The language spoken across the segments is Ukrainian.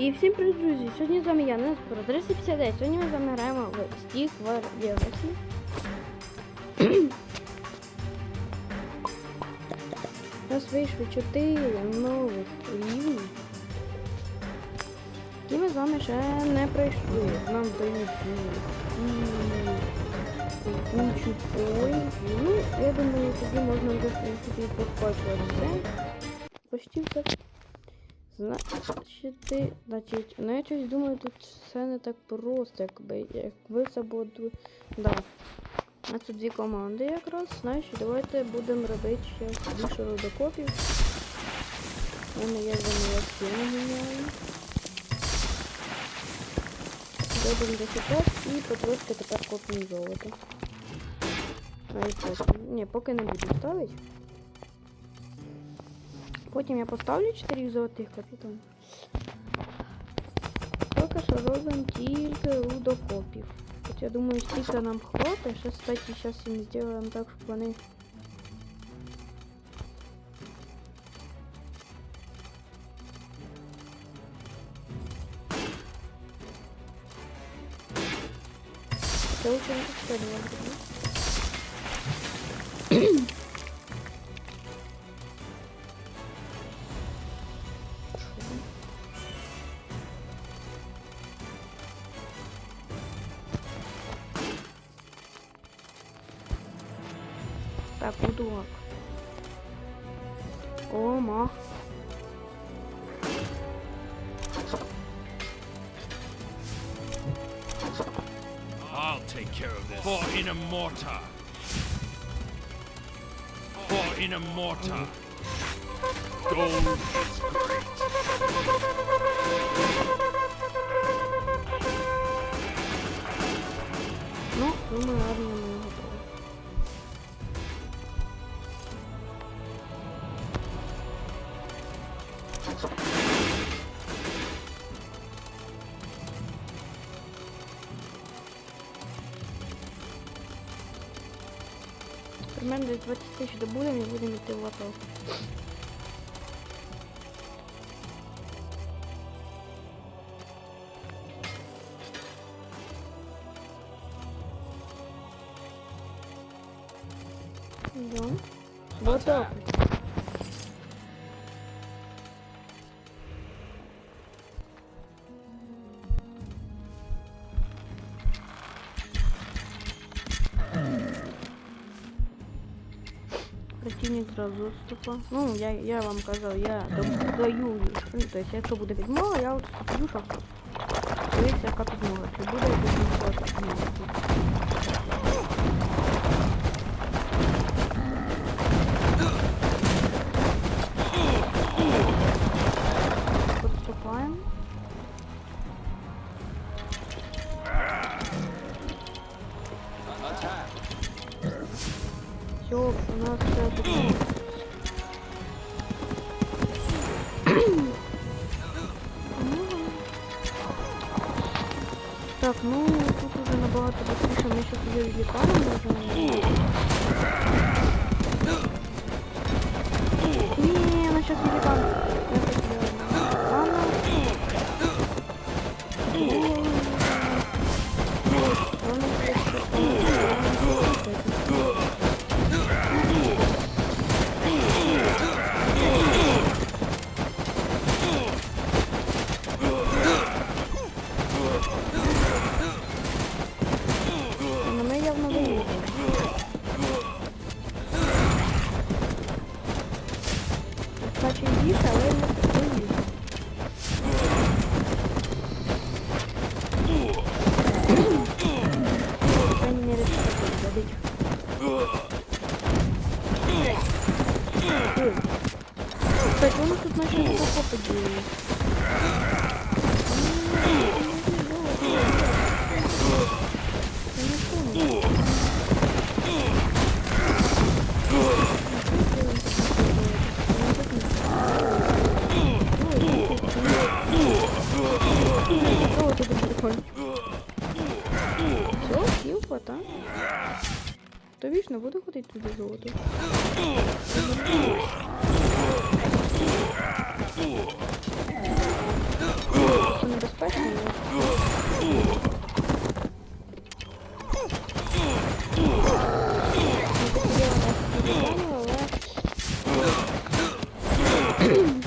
І всім привіт, друзі! Сьогодні з вами я, Неспро 359. Сьогодні ми з вами граємо в Вар'єросі. У нас вийшло 4 нових рівні, які ми з вами ще не пройшли. Нам дають кучу поїздів. Ну, я думаю, тоді можна вже, в принципі, поспачувати все. Почти все. Значить, значить, ну я щось думаю, тут все не так просто, якби, якби це було. ду- Да. У нас дві команди якраз. Значить, давайте будемо робити ще більше родокопів. У мене є замілості міняю. Робимо 10 і потрошки тепер копимо золото. А і. Ні, поки не буду ставити. Потім я поставлю 4 золотих капітан. Поки що робимо тільки рудокопів. От я думаю, стільки нам хватить. Ще, кстати, зараз їм зробимо так, щоб вони. Це лучше не take care of this. For in a mortar. For in a mortar. Gold is great. Thank you. Примерно десь 20 тисяч добудемо і будемо йти в АТО. Да. Вот так. зразу отступа. Ну, я, я вам казав, я дам- даю, ну, то есть, якщо буде відмова, я отступлю, щоб дивіться, яка підмога. Чи буде відмова підмога. Подступаем. Так, ну тут уже набагато быстрее мы сейчас ее летаем даже. Не, она сейчас летаем. Я так делаю. Ладно. Кстати, он нас тут начали покопать То вічно буду ходити туди золото. Це небезпечно.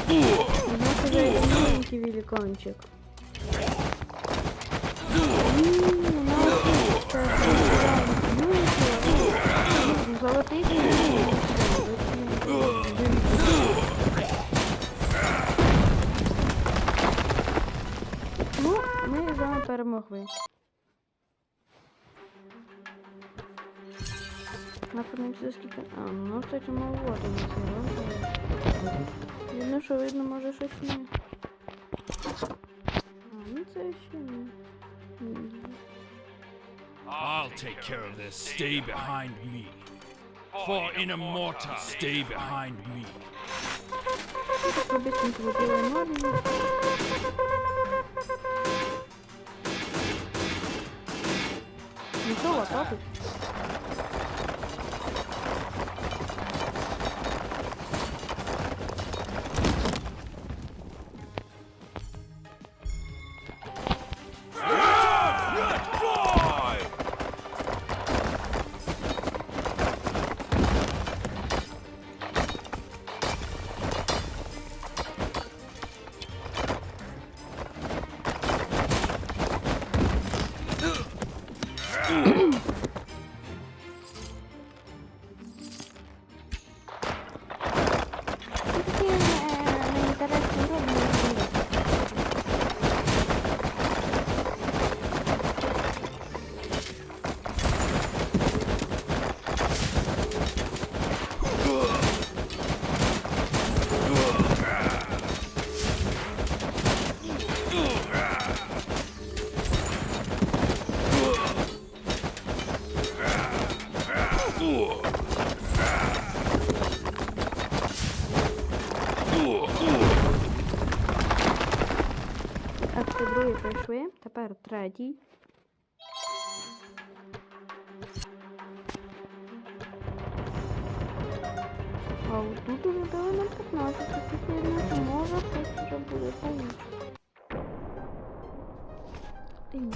У нас уже маленький великанчик. Перемогли. Напевно, скільки. А, ну, кстати, маловато на цей раз. Видно, що видно, може щось ні. А, ну це ще. Ні. I'll take care of this. Stay behind me. For in a mortar, stay behind me. Só, só, Так, це другий пройшли. Тепер третій. А тут уже дали на 15. Тут що може щось вже буде получше. Тинч.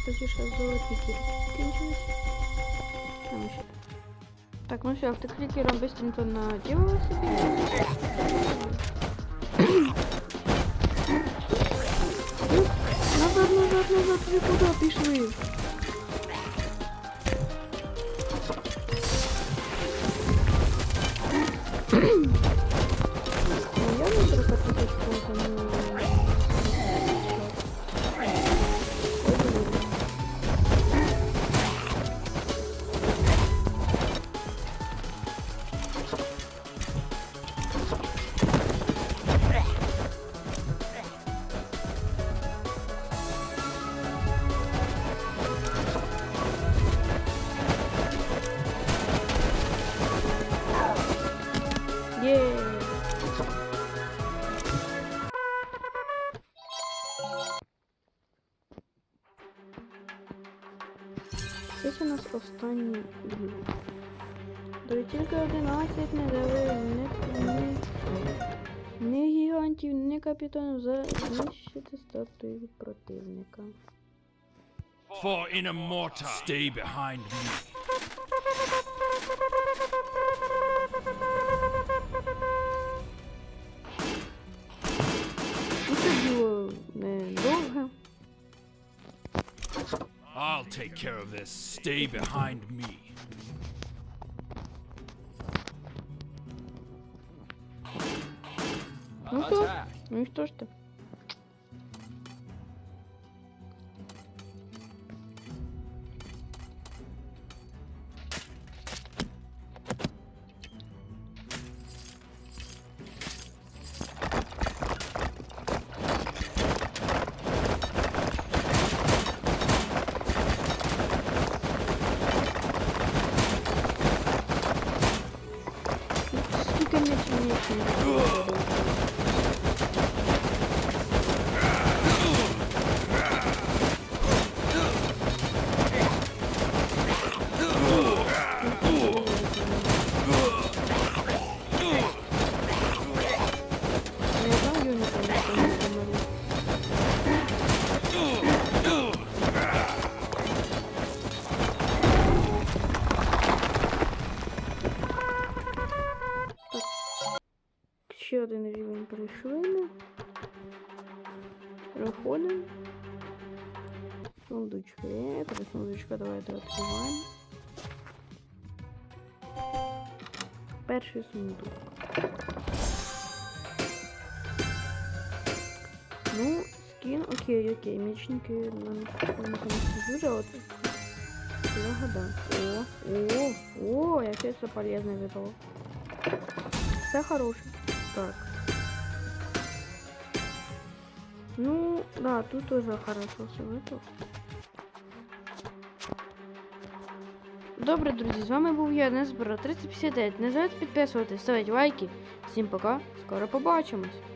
кстати, ще золоті кірки кінчились. Там ще. Так, ну все, автокликером быстренько наделала себе. Назад, назад, назад, ви куди пішли? Останній бій. До тільки 11 не дали ні, ні, ні гігантів, ні капітанів знищити статую противника. For in a mortar, stay behind me. I'll take care of this. Stay behind me. Ну що? Ну і що ж ти? 그 Ще один рівень пройшли. Проходимо. Сундучки. Три сундучка давайте відкриваємо. Перший сундук. Ну, скин, окей, окей, мечники нам не дуже, а от Ягода. О, о, о, яке це полезне випало. Все хороше. Так. Ну, да, тут тоже хорошо все выпало. Добре, друзі, з вами був я, Незбро 359. Не забудьте підписуватись, ставити лайки. Всім пока, скоро побачимось.